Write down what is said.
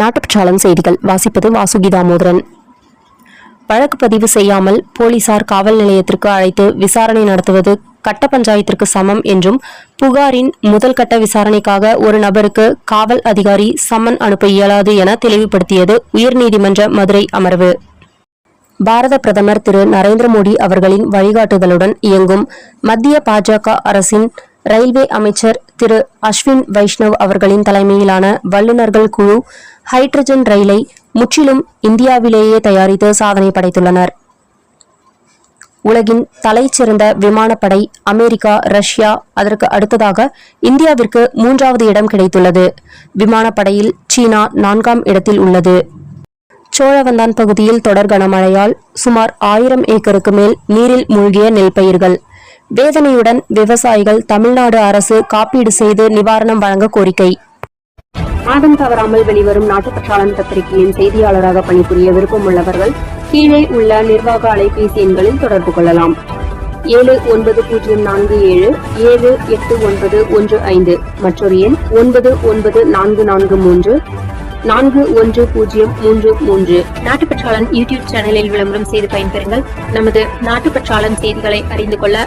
நாட்டுப்பற்றாளன் செய்திகள். வாசிப்பது வாசுகி தாமோதரன் வழக்கு பதிவு செய்யாமல் போலீசார் காவல் நிலையத்திற்கு அழைத்து விசாரணை நடத்துவது கட்ட பஞ்சாயத்திற்கு சமம் என்றும் புகாரின் முதல் கட்ட விசாரணைக்காக ஒரு நபருக்கு காவல் அதிகாரி சம்மன் அனுப்ப இயலாது என தெளிவுபடுத்தியது உயர்நீதிமன்ற மதுரை அமர்வு. பாரத பிரதமர் திரு நரேந்திர மோடி அவர்களின் வழிகாட்டுதலுடன் இயங்கும் மத்திய பாஜக அரசின் ரயில்வே அமைச்சர் திரு அஸ்வின் வைஷ்ணவ் அவர்களின் தலைமையிலான வல்லுநர்கள் குழு ஹைட்ரஜன் ரயிலை முற்றிலும் இந்தியாவிலேயே தயாரித்து சாதனை படைத்துள்ளனர். உலகின் தலைச்சிறந்த விமானப்படை அமெரிக்கா ரஷ்யா அதற்கு அடுத்ததாக இந்தியாவிற்கு மூன்றாவது இடம் கிடைத்துள்ளது. விமானப்படையில் சீனா நான்காம் இடத்தில் உள்ளது. சோழவந்தான் பகுதியில் தொடர் கனமழையால் சுமார் ஆயிரம் ஏக்கருக்கு மேல் நீரில் மூழ்கிய நெல் பயிர்கள். வேதனையுடன் விவசாயிகள் தமிழ்நாடு அரசு காப்பீடு செய்து நிவாரணம் வழங்க கோரிக்கை. மாதம் தவறாமல் வெளிவரும் நாட்டுப்பற்றாளன் பத்திரிகையின் செய்தியாளராக பணிபுரிய விருப்பம் உள்ளவர்கள் கீழே உள்ள நிர்வாக அலைபேசி எண்களில் தொடர்பு கொள்ளலாம். ஏழு ஒன்பது பூஜ்ஜியம் நான்கு ஏழு ஏழு எட்டு ஒன்பது ஒன்று ஐந்து மற்றொரு எண் ஒன்பது ஒன்பது நான்கு நான்கு மூன்று நான்கு ஒன்று பூஜ்ஜியம் மூன்று மூன்று. நாட்டுப்பற்றாளன் யூடியூப் சேனலில் விளம்பரம் செய்து பயன்பெறுங்கள். நமது நாட்டுப்பற்றாளன் செய்திகளை அறிந்து கொள்ள